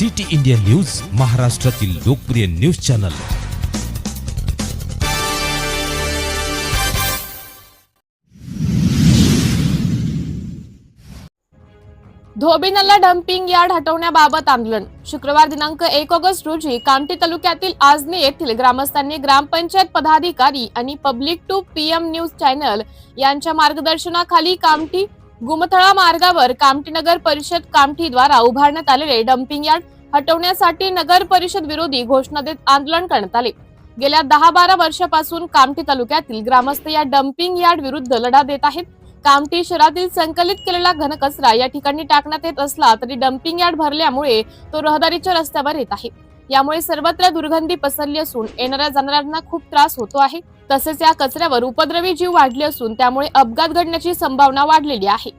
City India news महाराष्ट्रातील लोकप्रिय news channel. धोबिनला डम्पिंग यार्ड हटवण्याबाबत आंदोलन. शुक्रवार दिनांक एक ऑगस्ट रोजी कामठी तालुक्यातील आजनी येथील ग्रामस्थांनी ग्रामपंचायत पदाधिकारी आणि public to PM news channel यांच्या मार्गदर्शनाखाली कामठी गुमथळा मार्गावर कामठी नगर परिषद कामठी द्वारा उभारण्यात आलेले डम्पिंग यार्ड हटवण्यासाठी नगर परिषद विरोधी घोषणा देत आंदोलन करण्यात आले. गेल्या दहा बारा वर्षापासून कामठी तालुक्यातील ग्रामस्थ या डम्पिंग यार्ड विरुद्ध लढा देत आहेत. कामठी शहरातील संकलित केलेला घनकचरा या ठिकाणी टाकण्यात येत असला तरी डम्पिंग यार्ड भरल्यामुळे तो रहदारीच्या रस्त्यावर येत आहे. यामुळे सर्वत्र दुर्गंधी पसरली असून येणाऱ्या जाणाऱ्यांना खूप त्रास होतो आहे. तसेच या कचऱ्यावर उपद्रवी जीव वाढले असून त्यामुळे अपघात घडण्याची संभावना वाढलेली आहे.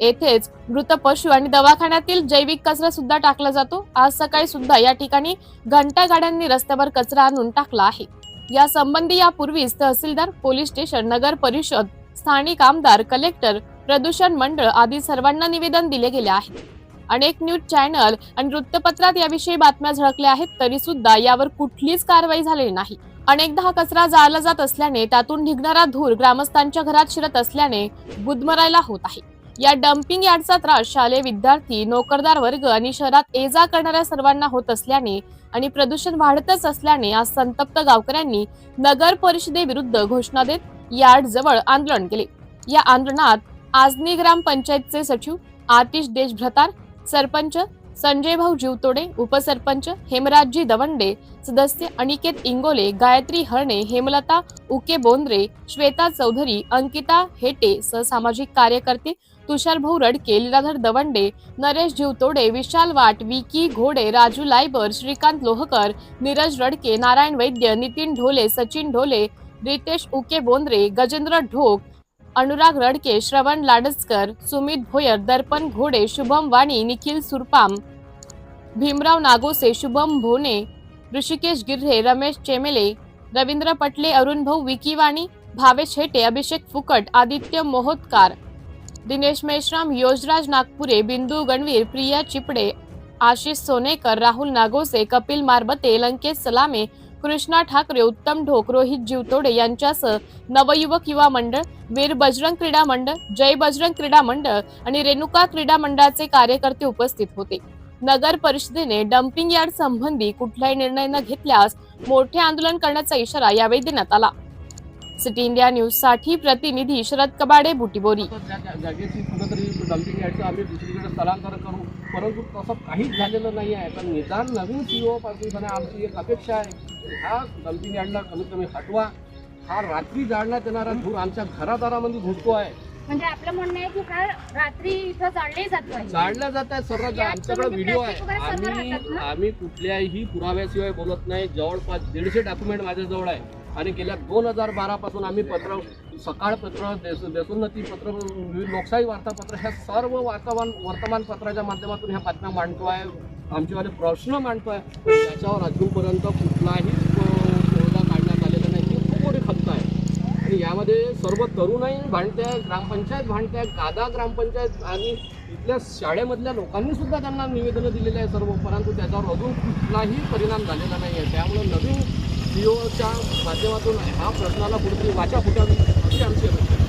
येथेच मृत पशु आणि दवाखान्यातील जैविक कचरा सुद्धा टाकला जातो. आज सकाळी सुद्धा या ठिकाणी घंटा गाड्यांनी रस्त्यावर कचरा आणून टाकला आहे. या संबंधी यापूर्वीच तहसीलदार पोलीस स्टेशन नगर परिषद स्थानिक आमदार कलेक्टर प्रदूषण मंडळ आदी सर्वांना निवेदन दिले गेले आहे. अनेक न्यूज चॅनल आणि वृत्तपत्रात याविषयी बातम्या झळकल्या आहेत तरी सुद्धा यावर कुठलीच कारवाई झालेली नाही. अनेकदा हा कचरा जाळला जात असल्याने त्यातून निघणारा धूर ग्रामस्थांच्या घरात शिरत असल्याने गुदमरायला होत आहे. या डम्पिंग यार्डचा त्रास शालेय विद्यार्थी नोकरदार वर्ग आणि शहरात ये जा करणाऱ्या सर्वांना होत असल्याने आणि प्रदूषण वाढतच असल्याने आज संतप्त गावकऱ्यांनी नगर परिषदेविरुद्ध घोषणा देत यार्ड जवळ आंदोलन केले. या आंदोलनात आजनी ग्राम पंचायतचे सचिव आतिश देशभ्रतार सरपंच संजय भाऊ जीवतोडे उपसरपंच हेमराजजी दवंडे सदस्य अनिकेत इंगोले गायत्री हरणे हेमलता उके बोंद्रे श्वेता चौधरी अंकिता हेटे सह सामाजिक कार्यकर्ते तुषार भाऊ रडके लीलाधर दवंडे नरेश जीवतोडे विशाल वाट विकी घोडे राजू लायबर श्रीकांत लोहकर नीरज रडके नारायण वैद्य नितीन ढोले सचिन ढोले रितेश उके बोंद्रे गजेंद्र ढोक अनुराग रडके श्रवण लाडसकर सुमित भोयर दर्पण घोडे शुभम वाणी निखिल सुरपाम भीमराव नागोसे शुभम भोने ऋषिकेश गिर्हे रमेश चेमेले रवींद्र पटले अरुण भाऊ विकीवाणी भावेश हेटे अभिषेक फुकट आदित्य मोहोतकार दिनेश मेश्राम योजराज नागपुरे बिंदू गणवीर प्रिया चिपडे आशिष सोनेकर राहुल नागोसे कपिल मारबते लंकेश सलामे कृष्णा ठाकरे उत्तम ढोक रोहित जीवतोडे यांच्यासह नवयुवक युवा मंडळ वीर बजरंग क्रीडा मंडळ जय बजरंग क्रीडा मंडळ आणि रेणुका क्रीडा मंडळाचे कार्यकर्ते उपस्थित होते. नगर परिषदेने डम्पिंग यार्ड संबंधी कुठलाही निर्णय न घेतल्यास मोठे आंदोलन करण्याचा इशारा यावेळी देण्यात आला. सिटी इंडिया न्यूजसाठी प्रतिनिधी शरद कबाडे बुटीबोरी. जागेची कुठंतरी डम्पिंग आम्ही दुसरीकडे स्थलांतर करू. परंतु तसं काहीच झालेलं नाही आहे तर निदान नवीन सी ओ पासून आमची एक अपेक्षा आहे. की ह्या डम्पिंग यार्डला कमीत कमी हटवा. हा रात्री जाळण्यात येणारा धूर आमच्या घरादारामध्ये घुसतो आहे. म्हणजे आपलं म्हणणं आहे की हा रात्री इथं जाळले जात जाळल्या जात आहे सर्व आमच्याकडे म्हणजे व्हिडिओ आहे. आम्ही? आम्ही कुठल्याही पुराव्याशिवाय बोलत नाही. जवळपास दीडशे डॉक्युमेंट माझ्याजवळ आहे. आणि गेल्या दोन हजार बारापासून आम्ही पत्र सकाळ पत्र देश देशोन्नती पत्र विविध लोकशाही वार्तापत्र ह्या सर्व वार्तामान वर्तमानपत्राच्या माध्यमातून ह्या बातम्या मांडतो आहे आमचेवाले प्रश्न मांडतो आहे त्याच्यावर अजूनपर्यंत कुठलाही तोडगा काढण्यात आलेला नाही. ही खूप मोठी खंत आहे आणि यामध्ये सर्व तरुणाई भांडते ग्रामपंचायत भांडते गादा ग्रामपंचायत आणि इथल्या शाळेमधल्या लोकांनी सुद्धा त्यांना निवेदनं दिलेली आहे सर्व. परंतु त्याच्यावर अजून कुठलाही परिणाम झालेला नाही आहे त्यामुळे नवीन सीओच्या माध्यमातून हा प्रश्नाला कुठेतरी वाचा फुटावी अशी आमची अपेक्षा